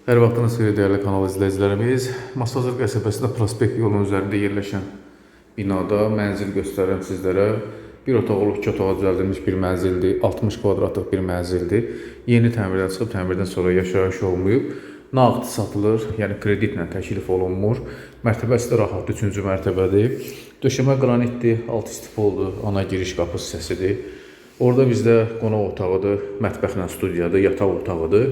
Hər vaxtınız xeyir dəyərli kanal izləyicilərimiz. Masazır qəsəbəsində prospekt yolunun üzərində yerləşən binada mənzil göstərirəm sizlərə. Bir otaqlı, iki otağa düzəldilmiş bir mənzildir. 60 kvadratlıq bir mənzildir. Yeni təmirdən çıxıb, təmirdən sonra yaşayış olmayıb. Nağd satılır, yəni kreditlə təklif olunmur. Mərtəbəsi də rahatdır, 3-cü mərtəbədir. Döşəmə qranitdir, alt istipoldur, ana giriş qapı hissəsidir. Orada bizdə qonaq otağıdır, mətbəxlə studiyadır, yataq otağıdır.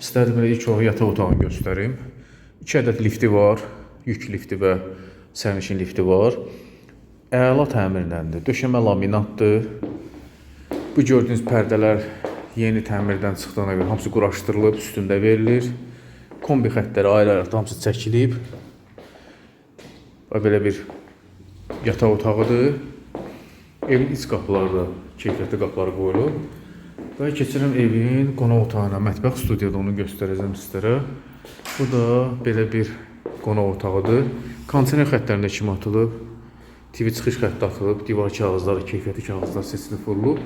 İstərdim elə ilk olaraq yataq otağını göstərim. 2 ədəd lifti var, yük lifti və sərnişin lifti var. Əla təmirləndir. Döşəmə laminatdır. Bu gördüyünüz pərdələr yeni təmirdən çıxdığına görə hamısı quraşdırılıb, üstündə verilir. Kombi xəttləri ayrı-ayrı hamısı çəkilib. Və belə bir yataq otağıdır. Evin iç qapıları da keyfiyyətli qapıları qoyulub. Və keçirəm evin qonaq otağına, mətbəx studiyada onu göstərəcəm sizlərə. Bu da belə bir qonaq otağıdır. Kondisioner xəttlərində kimi atılıb. TV çıxış xətti atılıb, divar kağızları, keyfiyyətli kağızlar seçilib vurulub.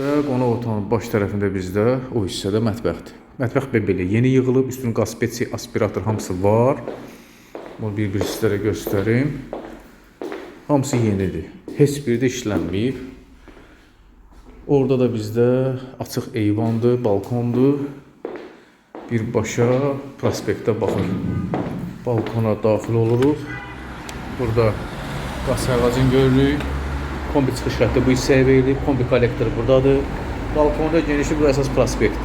Və qonaq otağının baş tərəfində bizdə o hissədə mətbəxdir. Mətbəx belə yeni yığılıb, üstün qaspetsi, aspirator hamısı var. Bunu bir-bir sizlərə göstərim. Hamısı yenidir. Heç biri də işlənməyib. Orada da bizdə açıq eyvandır, balkondur. Birbaşa prospektə baxır. Balkona daxil oluruq. Burada qaz ağacını görürük. Kombi çıxış xətti bu hissəyə verilib. Kombi kollektoru buradadır. Balkonda genişi bu əsas prospekt.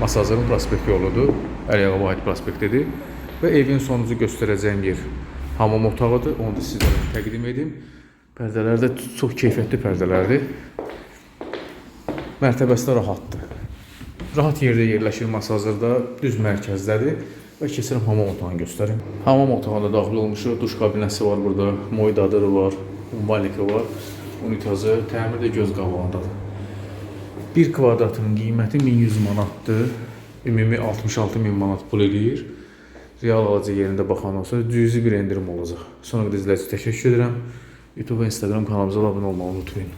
Masazırın prospekt yoludur. Əliyağa Vahid prospektidir. Və evin sonuncu göstərəcəyim yer hamam otağıdır. Onu da sizlərə təqdim edim. Pərdələr də çox keyfiyyətli pərdələrdir. Mərtəbəsi də rahatdır. Rahat yerdə yerləşir masazırda, düz mərkəzdədir. Və keçirəm hamam otağını göstərim. Hamam otağına daxil olmuşuq. Duş kabinəsi var burada, moy dadırı var, umbalika var, unitazı, təmir də göz qabağındadır. 1 kvadratının qiyməti 1100 manatdır. Ümumi 66 min manat pul eləyir. Real alıcı yerində baxandan sonra cüzi bir endirim olacaq. Sonra qədər üçün təşəkkür edirəm. YouTube ve Instagram kanalımıza abone olmayı unutmayın.